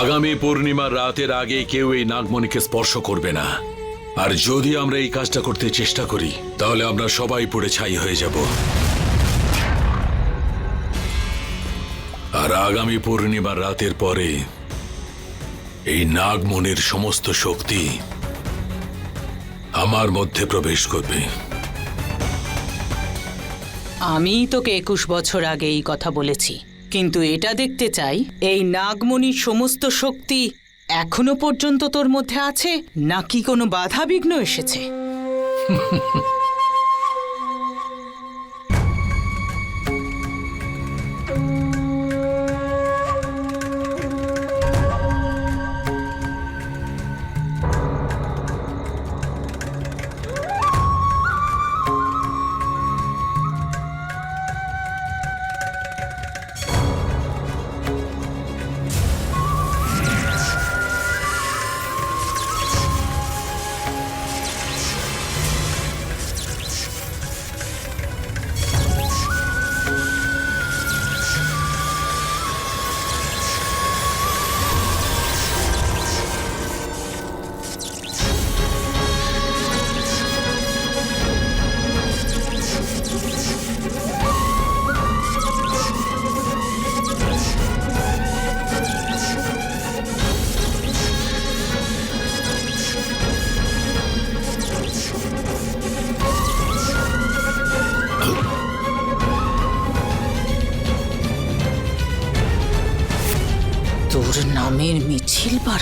আগামী পূর্ণিমার রাতের আগে কেউ এই নাগমণিকে স্পর্শ করবে না। আর যদি আমরা এই কাজটা করতে চেষ্টা করি, তাহলে আমরা সবাই পড়ে ছাই হয়ে যাব। আর আগামী পূর্ণিমার রাতের পরে এই নাগমণির সমস্ত শক্তি আমার মধ্যে প্রবেশ করবে। আমি তোকে একুশ বছর আগে এই কথা বলেছি। কিন্তু এটা দেখতে চাই। এই নাগমণির সমস্ত শক্তি এখনও পর্যন্ত তোর মধ্যে আছে, নাকি কোনো বাধা বিঘ্ন এসেছে?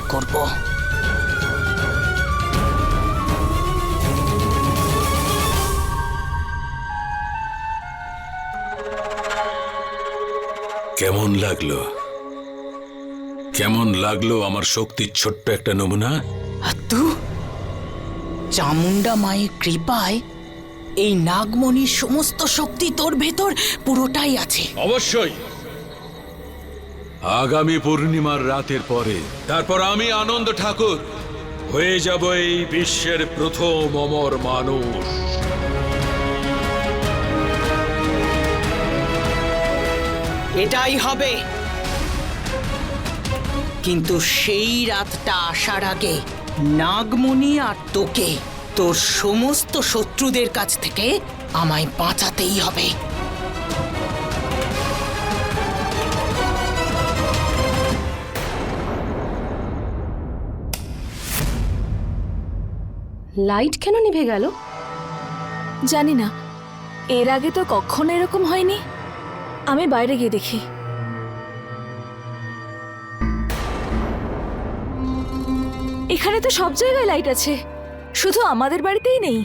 করব। কেমন লাগল? কেমন লাগল আমার শক্তির ছোট্ট একটা নমুনা? আর তু চামুন্ডা মায়ের কৃপায় এই নাগমণির সমস্ত শক্তি তোর ভেতর পুরোটাই আছে। অবশ্যই। আগামী পূর্ণিমার রাতের পরে, তারপর আমি আনন্দ ঠাকুর হয়ে যাব এই বিশ্বের প্রথম অমর মানুষ। এটাই হবে। কিন্তু সেই রাতটা আসার আগে, নাগমণি আর তোকে, তোর সমস্ত শত্রুদের কাছ থেকে আমায় বাঁচাতেই হবে। লাইট কেন নিভে গেল? জানি না। এর আগে তো কখনো এরকম হয়নি। আমি বাইরে গিয়ে দেখি। এখানে তো সব জায়গায় লাইট আছে। শুধু আমাদের বাড়িতেই নেই।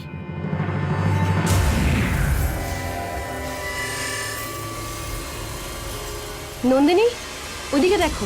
নন্দিনী ওদিকে দেখো।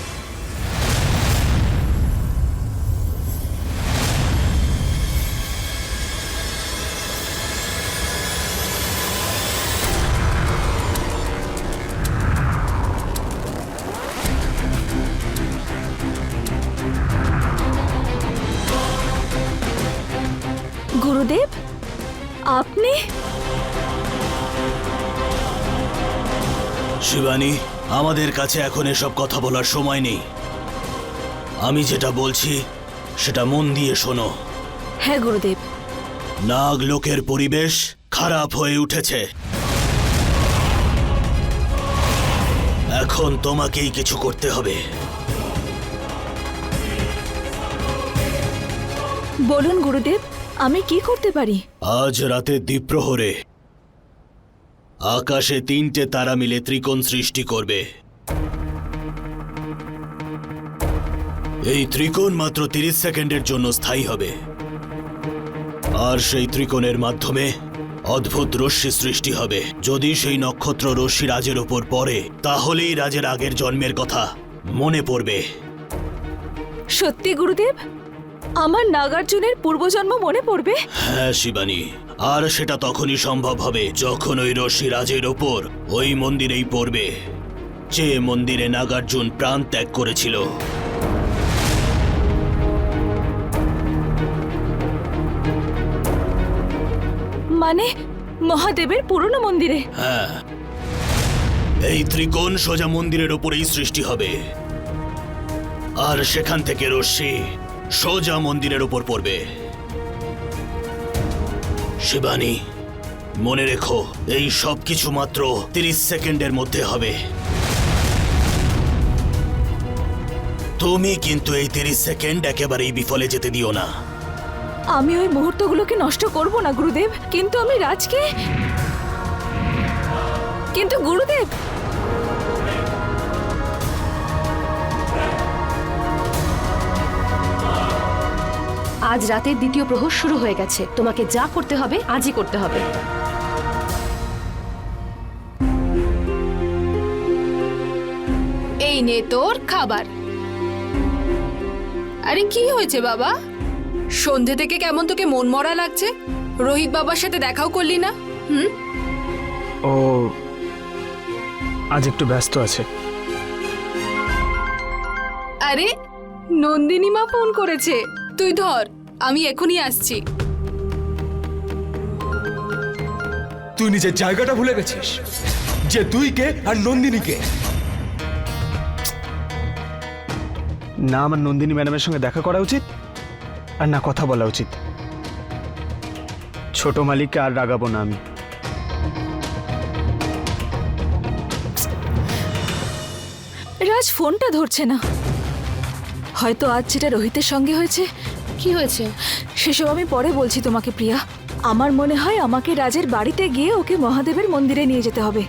আমাদের কাছে এখন এসব কথা বলার সময় নেই। আমি যেটা বলছি সেটা মন দিয়ে শোনো। হ্যাঁ গুরুদেব। নাগ লোকের পরিবেশ খারাপ হয়ে উঠেছে। এখন তোমাকেই কিছু করতে হবে। বলুন গুরুদেব আমি কি করতে পারি? আজ রাতে দ্বীপ্রহরে আকাশে তিনটে তারা মিলে ত্রিকোণ সৃষ্টি করবে। এই ত্রিকোণ মাত্র তিরিশ সেকেন্ডের জন্য স্থায়ী হবে। আর সেই ত্রিকোণের মাধ্যমে অদ্ভুত রশ্মি সৃষ্টি হবে। যদি সেই নক্ষত্র রশ্মি রাজের ওপর পড়ে তাহলেই রাজের আগের জন্মের কথা মনে পড়বে। সত্যি গুরুদেব? আমার নাগার্জুনের পূর্বজন্ম মনে পড়বে? হ্যাঁ শিবানী। আর সেটা তখনই সম্ভব হবে যখন ওই রশ্মি রাজের ওপর ওই মন্দিরেই পড়বে যে মন্দিরে নাগার্জুন প্রাণ ত্যাগ করেছিল। মানে মহাদেবের পুরনো মন্দিরে। হ্যাঁ। এই ত্রিকোণ সোজা মন্দিরের ওপরেই সৃষ্টি হবে। আর সেখান থেকে রশ্মি সোজা মন্দিরের ওপর পড়বে। শিবানী, মনে রেখো, এই সব কিছু মাত্র তিরিশ সেকেন্ডের মধ্যে হবে। তুমি কিন্তু এই তিরিশ সেকেন্ড একেবারেই বিফলে যেতে দিও না। আমি ওই মুহূর্তগুলোকে নষ্ট করব না, গুরুদেব। কিন্তু আমি রাজকে কিন্তু গুরুদেব আজ রাতের দ্বিতীয় প্রহর শুরু হয়ে গেছে। তোমাকে যা করতে হবে, আজই করতে হবে। এই নে তোর খাবার। আরে, কি হয়েছে বাবা? সন্ধে থেকে কেমন তোকে মন মরা লাগছে? রোহিত বাবার সাথে দেখাও করলি না? হুম? ও আজ একটু ব্যস্ত আছে। আরে নন্দিনী মা ফোন করেছে। তুই ধর আমি এখনই আসছি। তুই নিজের জায়গাটা ভুলে গেছিস। যে তুই কে আর নন্দিনী কে না আমার নন্দিনী ম্যাডামের সঙ্গে দেখা করা উচিত। আর না কথা বলা উচিত। ছোট মালিককে আর রাগাবো না আমি। রাজ ফোনটা ধরছে না। হয়তো আজ যেটা রোহিতের সঙ্গে হয়েছে কি হয়েছে? সেসব আমি পরে বলছি তোমাকে প্রিয়া। আমার মনে হয় আমাকে রাজের বাড়িতে গিয়ে ওকে মহাদেবের মন্দিরে নিয়ে যেতে হবে।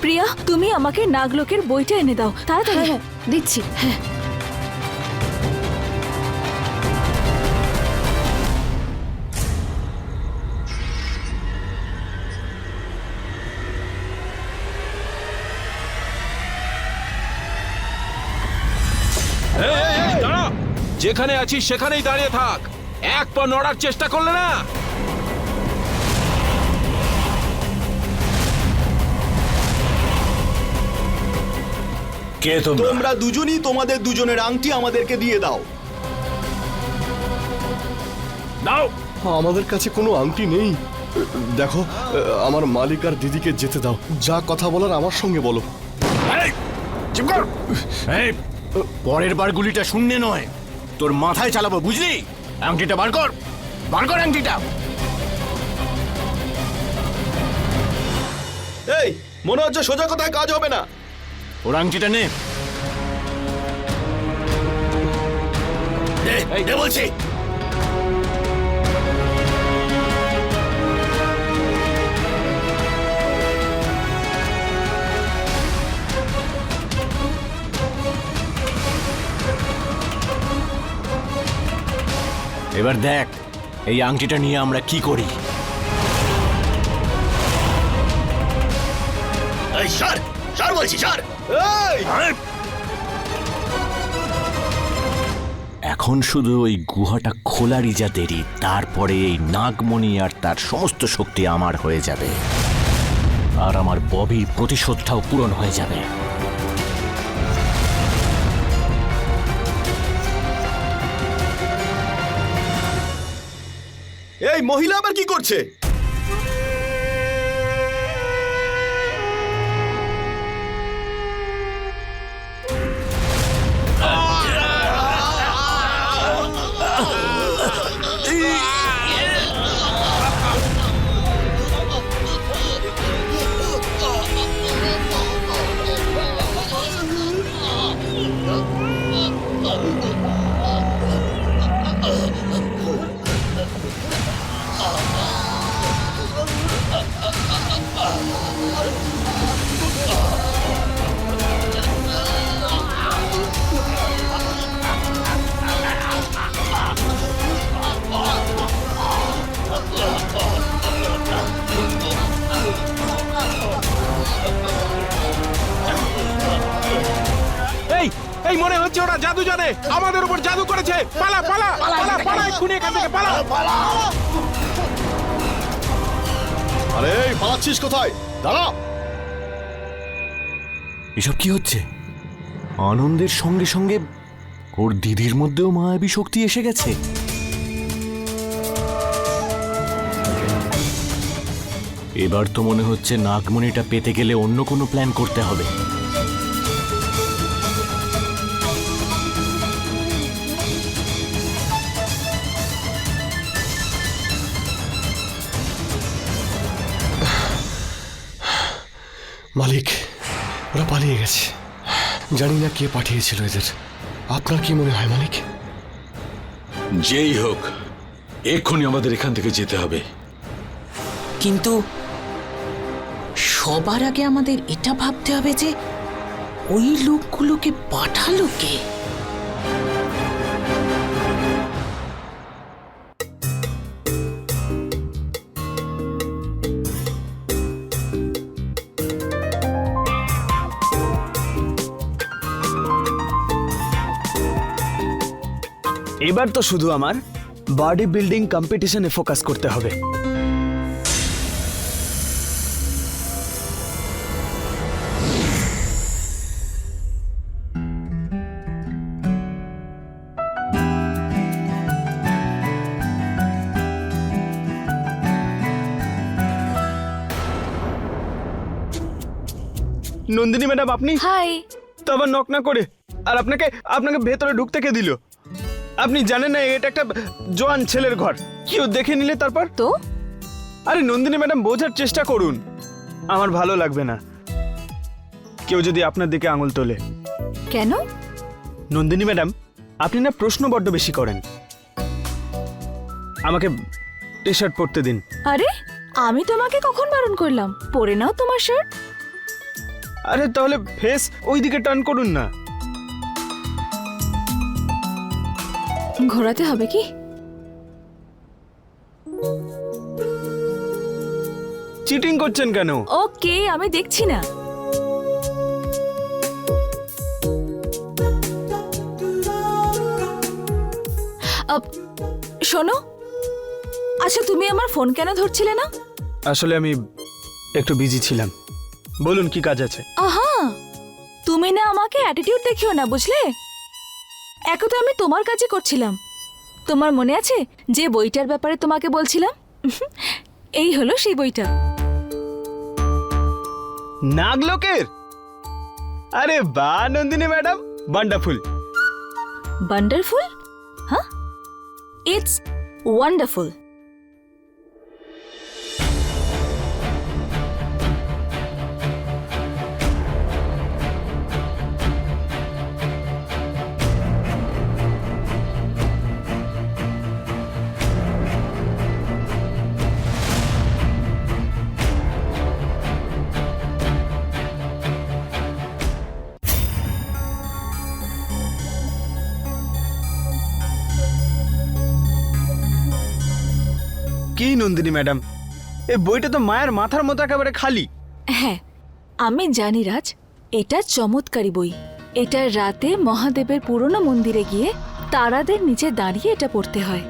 প্রিয়া তুমি আমাকে নাগলোকের বইটা এনে দাও। তাড়াতাড়ি। হ্যাঁ হ্যাঁ দিচ্ছি। দাঁড়া যেখানে আছিস সেখানেই দাঁড়িয়ে থাক। এক পা নড়ার চেষ্টা করলে না? কে তোমরা? তোমরা দুজনই তোমাদের দুজনের আংটি আমাদেরকে দিয়ে দাও। দাও আমাদের কাছে কোনো আংটি নেই। দেখো আমার মালিক আর দিদিকে যেতে দাও। যা কথা বলার আমার সঙ্গে বলো। পরের বার গুলিটা শূন্য নয়। তোর মাথায় চালাবো বুঝলি? আংটিটা বার কর। বার কর আংটিটা। এই মনে হচ্ছে সোজা কথায় কাজ হবে না। ওর আংটিটা নে। বলছি? এবার দেখ এই আংটিটা নিয়ে আমরা কি করি? এই সর সর বলছি সর। এখন শুধু ওই গুহাটা খোলারই যা দেরি তারপরে এই নাগমণি আর তার সমস্ত শক্তি আমার হয়ে যাবে। আর আমার ববির প্রতিশোধটাও পূরণ হয়ে যাবে। এই মহিলা আবার কি করছে? জানে আমাদের উপর জাদু করেছে। পালা পালা পালা পালা এক্ষুনি এখান থেকে পালা। আরে পালাচ্ছিস কোথায়? দাঁড়া। এসব কি হচ্ছে? আনন্দের সঙ্গে সঙ্গে ওর দিদির মধ্যেও মায়াবী শক্তি এসে গেছে। এবার তো মনে হচ্ছে নাগমণিটা পেতে গেলে অন্য কোনো প্ল্যান করতে হবে। মালিক ওরা পালিয়ে গেছে। জানি না কে পাঠিয়েছিল এদের। আপনার কি মনে হয় মালিক? যেই হোক এক্ষুনি আমাদের এখান থেকে যেতে হবে। কিন্তু সবার আগে আমাদের এটা ভাবতে হবে যে ওই লোকগুলোকে পাঠালো কে? এবার তো শুধু আমার বডি বিল্ডিং কম্পিটিশনে ফোকাস করতে হবে। নন্দিনী ম্যাডাম আপনি? হাই। তো আবার নক না করে। আর আপনাকে আপনাকে ভেতরে ঢুকতে কে দিল? আপনি জানেন না এটা একটা জোয়ান ছেলের ঘর। কেউ দেখে নিলে তারপর? তো? আরে নন্দিনী ম্যাডাম বোঝার চেষ্টা করুন। আমার ভালো লাগবে না। কেউ যদি আপনার দিকে আঙুল তোলে। কেন? নন্দিনী ম্যাডাম আপনি না প্রশ্ন বড্ড বেশি করেন। আমাকে টি শার্ট পরতে দিন। আরে আমি তোমাকে কখন বারণ করলাম? পরে নাও তোমার শার্ট। আরে তাহলে ফেস ওই দিকে টার্ন করুন না। ঘোরাতে হবে কি? চিটিং করছেন কেন? ওকে আমি দেখছি না। আপ, শোনো আচ্ছা তুমি আমার ফোন কেন ধরছিলে না? আসলে আমি একটু বিজি ছিলাম। বলুন কি কাজ আছে? আহা তুমি না আমাকে অ্যাটিটিউড দেখিও না বুঝলে? একে তো আমি তোমার কাজই করছিলাম। তোমার মনে আছে যে বইটার ব্যাপারে তোমাকে বলছিলাম? এই হলো সেই বইটা। নাগলোকের? আরে বা নন্দিনী ম্যাডাম বান্ডারফুল বান্ডারফুল হ্যাঁ ইটস ওয়ান্ডারফুল নন্দিনী ম্যাডাম। এই বইটা তো মায়ের মাথার মতো একেবারে খালি। হ্যাঁ আমি জানি রাজ এটা চমৎকারী বই। এটা রাতে মহাদেবের পুরনো মন্দিরে গিয়ে তারাদের নিচে দাঁড়িয়ে এটা পড়তে হয়।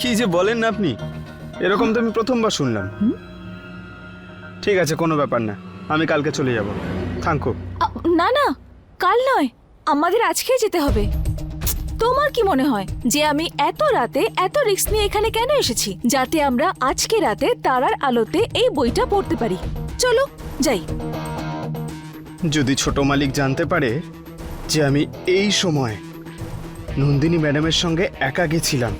কি যে বলেন না আপনি? এরকম তো আমি প্রথমবার শুনলাম। ঠিক আছে কোনো ব্যাপার না। আমি কালকে চলে যাব। থ্যাংক না না কাল নয় আমাদের আজকেই যেতে হবে। তোমার কি মনে হয় যে আমি এত রাতে এত রিস্ক নিয়ে এখানে কেন এসেছি যাতে আমরা আজকে রাতে তারার আলোতে এই বইটা পড়তে পারি? চলো যাই। যদি ছোট মালিক জানতে পারে যে আমি এই সময় নন্দিনী ম্যাডামের সঙ্গে একা গেছিলাম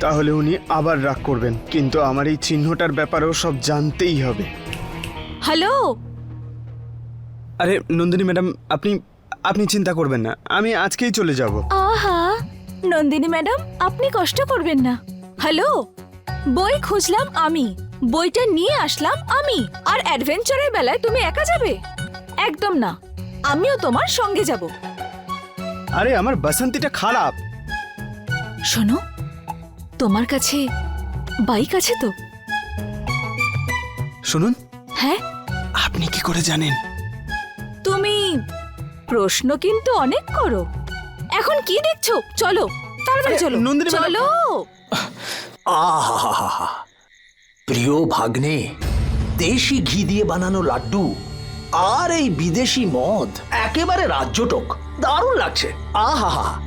তাহলে উনি আবার রাগ করবেন কিন্তু আমার এই চিহ্নটার ব্যাপারেও সব জানতেই হবে। হ্যালো? আরে নন্দিনী ম্যাডাম আপনি আপনি চিন্তা করবেন না আমি আজকেই চলে যাব। আহা নন্দিনী ম্যাডাম আপনি কষ্ট করবেন না। হ্যালো? বই খুঁজলাম আমি। বইটা নিয়ে আসলাম আমি। আর অ্যাডভেঞ্চারের বেলায় তুমি একা যাবে? একদম না। আমিও তোমার সঙ্গে যাব। আরে আমার বাসন্তীটা খারাপ। শোনো তোমার কাছে বাইক আছে তো? শুনুন। হ্যাঁ? আপনি কি করে জানেন? তুমি প্রশ্ন কিন্তু অনেক করো। এখন কি দেখছ? চলো তাড়াতাড়ি চলো। নন্দিনী ম্যাডাম- চলো। আহা প্রিয় ভাগ্নে দেশি ঘি দিয়ে বানানো লাড্ডু আর এই বিদেশি মদ একেবারে রাজ্যটক দারুণ লাগছে। আহা হা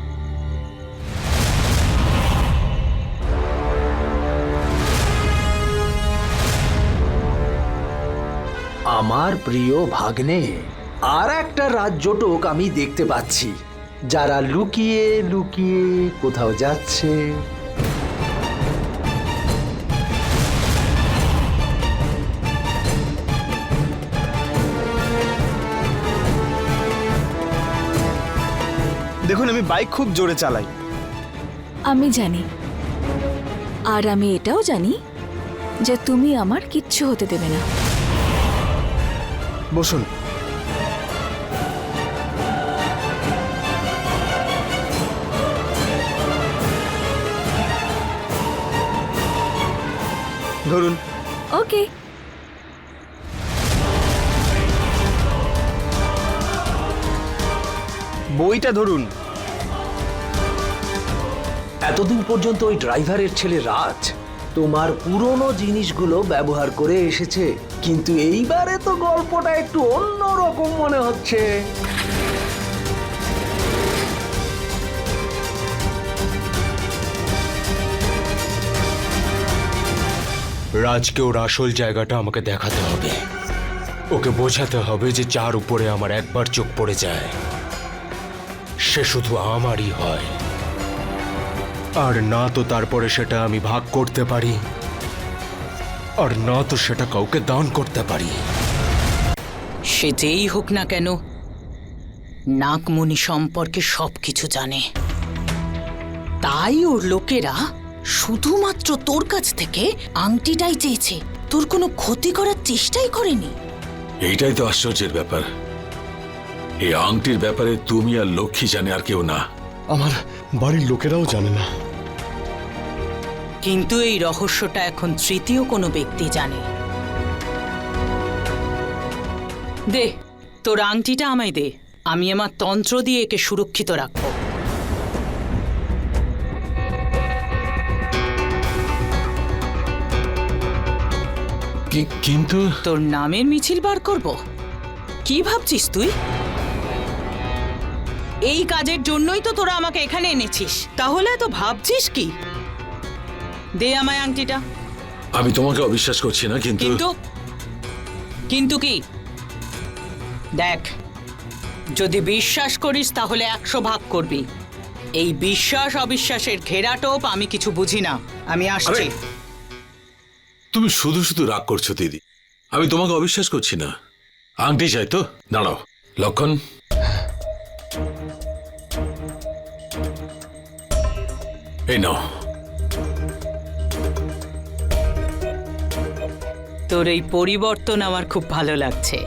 আমার প্রিয় ভাগ্নে আর একটা রাজ্যটক আমি দেখতে পাচ্ছি। যারা লুকিয়ে লুকিয়ে কোথাও যাচ্ছে। দেখুন আমি বাইক খুব জোরে চালাই। আমি জানি। আর আমি এটাও জানি যে তুমি আমার কিচ্ছু হতে দেবে না। বসুন। ধরুন। ওকে। বইটা ধরুন। এতদিন পর্যন্ত ওই ড্রাইভারের ছেলে রাজ তোমার পুরনো জিনিসগুলো ব্যবহার করে এসেছে কিন্তু এইবারে তো গল্পটা একটু অন্য রকম মনে হচ্ছে। রাজকে ওর আসল জায়গাটা আমাকে দেখাতে হবে। ওকে বোঝাতে হবে যে যার উপরে আমার একবার চোখ পড়ে যায়। সে শুধু আমারই হয়। আর না তো তারপরে সেটা আমি ভাগ করতে পারি, আর না তো সেটা কাউকে দান করতে পারি। সে যেই হোক না কেন, নাগমণি সম্পর্কে সবকিছু জানে। তাই ওর লোকেরা শুধুমাত্র তোর কাছ থেকে আংটিটাই চেয়েছে। তোর কোনো ক্ষতি করার চেষ্টাই করেনি। এইটাই তো আশ্চর্যের ব্যাপার। এই আংটির ব্যাপারে তুমি আর লক্ষ্মী জানে আর কেউ না। আমার বাড়ির লোকেরাও জানে না। কিন্তু এই রহস্যটা এখন তৃতীয় কোনো ব্যক্তি জানে। দে তোর আংটিটা আমায় দে। আমি আমার তন্ত্র দিয়ে একে সুরক্ষিত রাখব। কি- কিন্তু? তোর নামের মিছিল বার করব। কি ভাবছিস তুই? এই কাজের জন্যই তো তোরা আমাকে এখানে এনেছিস। তাহলে তো ভাবছিস কি? দে আমায় আংটিটা। আমি তোমাকে অবিশ্বাস করছি না কিন্তু কিন্তু কিন্তু কি? দেখ যদি বিশ্বাস করিস তাহলে একশো ভাগ করবি। এই বিশ্বাস অবিশ্বাসের ঘেরাটোপ আমি কিছু বুঝি না। আমি আসছি। আরে! তুমি শুধু শুধু রাগ করছ দিদি। আমি তোমাকে অবিশ্বাস করছি না। আংটি চাই তো? দাঁড়াও। লক্ষণ? এই নাও। তোর এই পরিবর্তন আমার খুব ভালো লাগছে।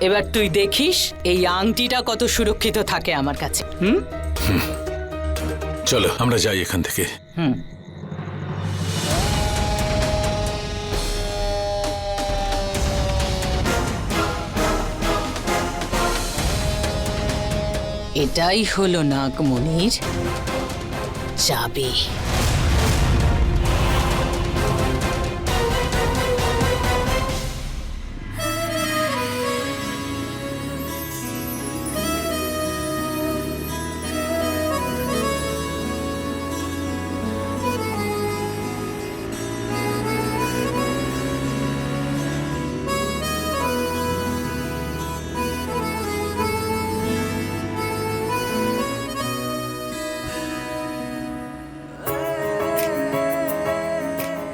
এবার তুই দেখিস এই আংটিটা কত সুরক্ষিত থাকে আমার কাছে। হুম? চলো আমরা যাই এখান থেকে। হুম। এটাই হলো নাগমণির চাবি।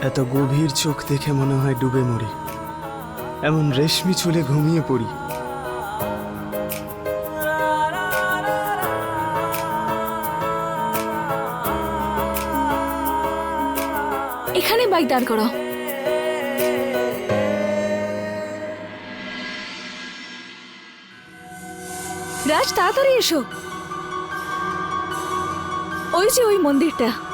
এত গভীর চোখ দেখে মনে হয় ডুবে মরি। এমন রেশমি চুলে ঘুমিয়ে পড়ি। এখানে বাইক দাঁড় করো। রাজ, তাড়াতাড়ি এসো। ওই যে ওই মন্দিরটা।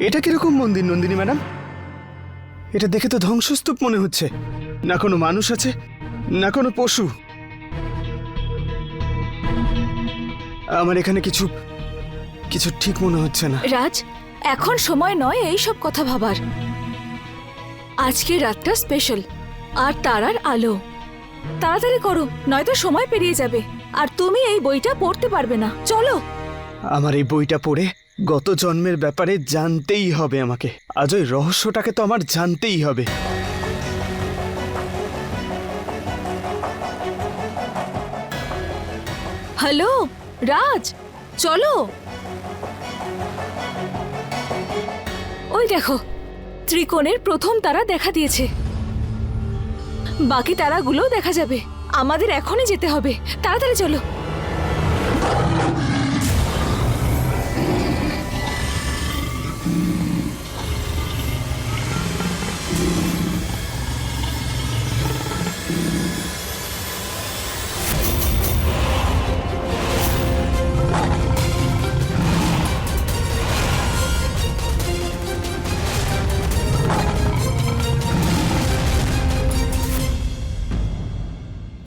এটা কীরকম মন্দির নন্দিনী ম্যাডাম? এটা দেখে তো ধ্বংসস্তূপ মনে হচ্ছে। না কোনো মানুষ আছে না কোনো পশু। আমার এখানে কিছু কিছু ঠিক মনে হচ্ছে না। রাজ এখন সময় নয় এই সব কথা ভাবার। আজকের রাতটা স্পেশাল আর তারার আলো। তাড়াতাড়ি করো নয়তো সময় পেরিয়ে যাবে আর তুমি এই বইটা পড়তে পারবে না। চলো। আমার এই বইটা পড়ে গত জন্মের ব্যাপারে জানতেই হবে আমাকে। আজ ওই রহস্যটাকে তো আমার জানতেই হবে। হ্যালো, রাজ, চলো। ওই দেখো, ত্রিকোণের প্রথম তারা দেখা দিয়েছে। বাকি তারাগুলো দেখা যাবে। আমাদের এখনই যেতে হবে। তাড়াতাড়ি চলো।